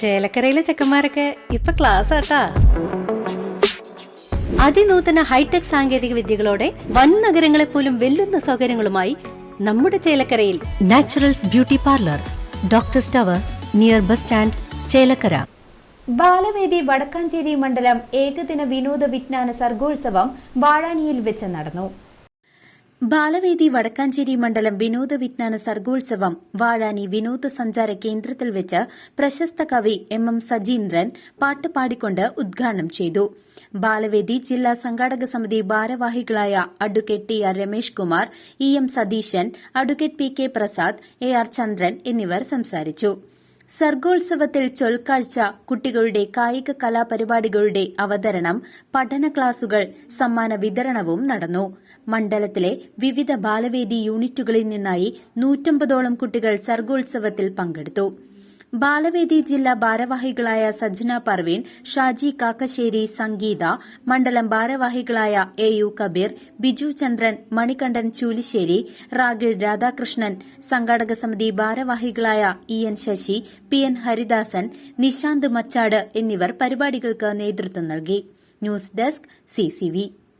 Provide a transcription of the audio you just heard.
ചേലക്കരയിലെ ചെക്കന്മാരൊക്കെ ഇപ്പൊ ക്ലാസ് ആട്ടാ അതിനൂതന ഹൈടെക് സാങ്കേതിക വിദ്യകളോടെ വൻ നഗരങ്ങളെ പോലും വെല്ലുന്ന സൗകര്യങ്ങളുമായി നമ്മുടെ ചേലക്കരയിൽ Naturals beauty parlour doctor tower near bus stand Chelakkara. Balavedi Vadakkanchery മണ്ഡലം ഏകദിന വിനോദ വിജ്ഞാന സർഗോത്സവം വാഴാനിയിൽ വെച്ച് നടന്നു. ബാലവേദി വടക്കാഞ്ചേരി മണ്ഡലം വിനോദ വിജ്ഞാന സർഗോത്സവം വാഴാനി വിനോദ സഞ്ചാര കേന്ദ്രത്തിൽ വെച്ച് പ്രശസ്ത കവി എം എം സജീന്ദ്രൻ പാട്ട് പാടിക്കൊണ്ട് ഉദ്ഘാടനം ചെയ്തു. ബാലവേദി ജില്ലാ സംഘാടക സമിതി ഭാരവാഹികളായ advocate T R Ramesh Kumar E M Satheesan advocate P K Prasad A R Chandran എന്നിവർ സംസാരിച്ചു. സർഗോത്സവത്തിൽ ചൊൽക്കാഴ്ച കുട്ടികളുടെ കായിക കലാപരിപാടികളുടെ അവതരണം പഠന ക്ലാസുകൾ സമ്മാന വിതരണവും നടന്നു. മണ്ഡലത്തിലെ വിവിധ ബാലവേദി യൂണിറ്റുകളിൽ നിന്നായി നൂറ്റമ്പതോളം കുട്ടികൾ സർഗോത്സവത്തിൽ പങ്കെടുത്തു. ബാലവേദി ജില്ലാ ഭാരവാഹികളായ സജ്ജന പർവീൺ ഷാജി കാക്കശ്ശേരി സംഗീത മണ്ഡലം ഭാരവാഹികളായ എ യു കബീർ ബിജു ചന്ദ്രൻ മണികണ്ഠൻ ചൂലിശ്ശേരി റാഗിൾ രാധാകൃഷ്ണൻ സംഘാടക സമിതി ഭാരവാഹികളായ E N Sasi P N Haridasan Nishanth Machad എന്നിവർ പരിപാടികൾക്ക് നേതൃത്വം നൽകി. News desk CCV